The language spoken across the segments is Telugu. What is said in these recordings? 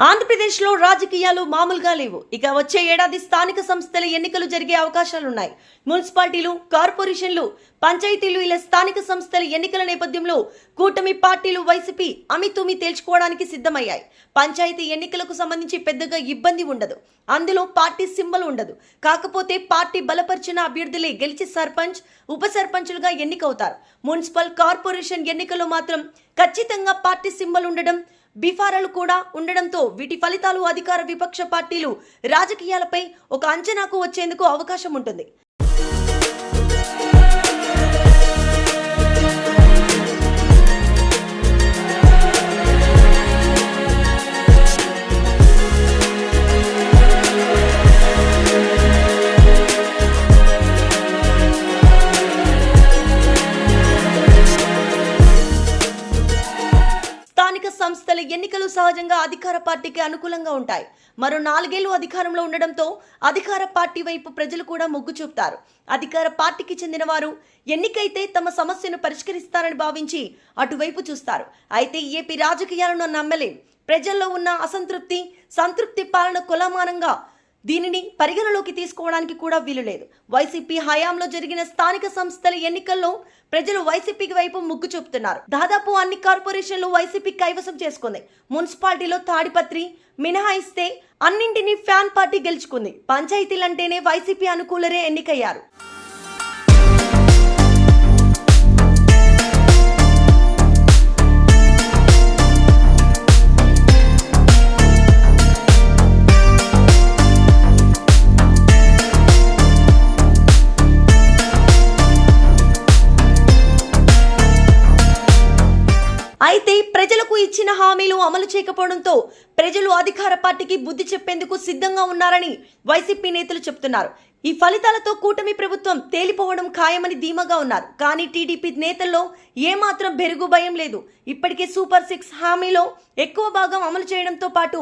ఆంధ్రప్రదేశ్లో రాజకీయాలు మామూలుగా లేవు. ఇక వచ్చే ఏడాది స్థానిక సంస్థల ఎన్నికలు జరిగే అవకాశాలున్నాయి. మున్సిపాలిటీలు కార్పొరేషన్లు పంచాయతీలు ఇలా స్థానిక సంస్థల ఎన్నికల నేపథ్యంలో కూటమి పార్టీలు వైసీపీ అమితుమి తేల్చుకోవడానికి సిద్ధమయ్యాయి. పంచాయతీ ఎన్నికలకు సంబంధించి పెద్దగా ఇబ్బంది ఉండదు. అందులో పార్టీ సింబల్ ఉండదు. కాకపోతే పార్టీ బలపరిచిన అభ్యర్థులే గెలిచి సర్పంచ్ ఉప సర్పంచులుగా ఎన్నికవుతారు. మున్సిపల్ కార్పొరేషన్ ఎన్నికల్లో మాత్రం ఖచ్చితంగా పార్టీ సింబల్ ఉండడం బిఫారాలు కూడా ఉండడంతో వీటి ఫలితాలు అధికార విపక్ష పార్టీలు రాజకీయాలపై ఒక అంచనాకు వచ్చేందుకు అవకాశం ఉంటుంది. స్థానిక సంస్థల ఎన్నికలు సహజంగా అధికార పార్టీకి అనుకూలంగా ఉంటాయి. మరో నాలుగేళ్ళు అధికారంలో ఉండడంతో అధికార పార్టీ వైపు ప్రజలు కూడా మొగ్గు చూపుతారు. అధికార పార్టీకి చెందిన వారు ఎన్నికైతే తమ సమస్యను పరిష్కరిస్తారని భావించి అటువైపు చూస్తారు. అయితే ఏపీ రాజకీయాలను నమ్మలేం. ప్రజల్లో ఉన్న అసంతృప్తి సంతృప్తి పాలన కులమానంగా దీనిని పరిగణలోకి తీసుకోవడానికి కూడా వీలు లేదు. వైసీపీ హయాంలో జరిగిన స్థానిక సంస్థల ఎన్నికల్లో ప్రజలు వైసీపీకి వైపు మొగ్గు చూపుతున్నారు. దాదాపు అన్ని కార్పొరేషన్లు వైసీపీ కైవసం చేసుకుంది. మున్సిపాలిటీలో తాడిపత్రి మినహాయిస్తే అన్నింటినీ ఫ్యాన్ పార్టీ గెలుచుకుంది. పంచాయతీలంటేనే వైసీపీ అనుకూలరే ఎన్నికయ్యారు. అయితే ప్రజలకు ఇచ్చిన హామీలు అమలు చేయకపోవడంతో ప్రజలు అధికార పార్టీకి బుద్ధి చెప్పేందుకు సిద్ధంగా ఉన్నారని వైసీపీ నేతలు చెప్తున్నారు. ఈ ఫలితాలతో కూటమి ప్రభుత్వం తేలిపోవడం ఖాయమని ధీమాగా ఉన్నారు. కానీ టీడీపీ నేతల్లో ఏమాత్రం బెరుగు భయం లేదు. ఇప్పటికే సూపర్ సిక్స్ హామీలో ఎక్కువ భాగం అమలు చేయడంతో పాటు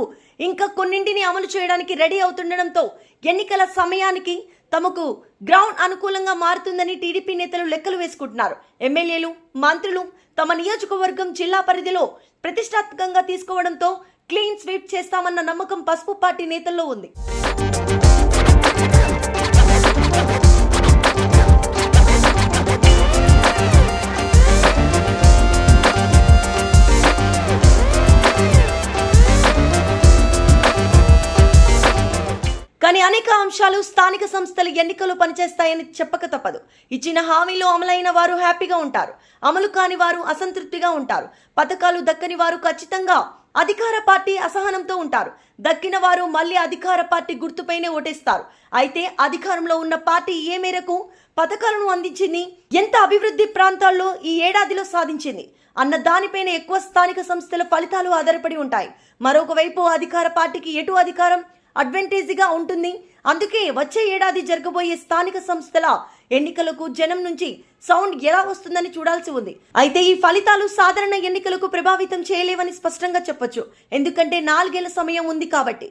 ఇంకా కొన్నింటిని అమలు చేయడానికి రెడీ అవుతుండడంతో ఎన్నికల సమయానికి తమకు గ్రౌండ్ అనుకూలంగా మారుతుందని టీడీపీ నేతలు లెక్కలు వేసుకుంటున్నారు. ఎమ్మెల్యేలు మంత్రులు తమ నియోజకవర్గం జిల్లా పరిధిలో ప్రతిష్టాత్మకంగా తీసుకోవడంతో క్లీన్ స్వీప్ చేస్తామన్న నమ్మకం పసుపు పార్టీ నేతల్లో ఉంది. కానీ అంశాలు స్థానిక సంస్థలు ఎన్నికలు పనిచేస్తాయని చెప్పక తప్పదు. ఇచ్చిన హామీలు అమలైన వారు హ్యాపీగా ఉంటారు. అమలు కాని వారు అసంతృప్తిగా ఉంటారు. పథకాలు దక్కని వారు ఖచ్చితంగా అధికార పార్టీ అసహనంతో ఉంటారు. దక్కిన వారు మళ్ళీ అధికార పార్టీ గుర్తుపైనే ఓటేస్తారు. అయితే అధికారంలో ఉన్న పార్టీ ఏ మేరకు పథకాలను అందించింది? ఎంత అభివృద్ధి ప్రాంతాల్లో ఈ ఏడాదిలో సాధించింది? అన్న దానిపైన ఎక్కువ స్థానిక సంస్థల ఫలితాలు ఆధారపడి ఉంటాయి. మరొకవైపు అధికార పార్టీకి ఎటు అధికారం? అడ్వాంటేజ్గా ఉంటుంది. అందుకే వచ్చే ఏడాది జరగబోయే స్థానిక సంస్థల ఎన్నికలకు జనం నుంచి సౌండ్ ఎలా వస్తుందని చూడాల్సి ఉంది. అయితే ఈ ఫలితాలు సాధారణ ఎన్నికలకు ప్రభావితం చేయలేవని స్పష్టంగా చెప్పొచ్చు. ఎందుకంటే నాలుగేళ్ళ సమయం ఉంది కాబట్టి.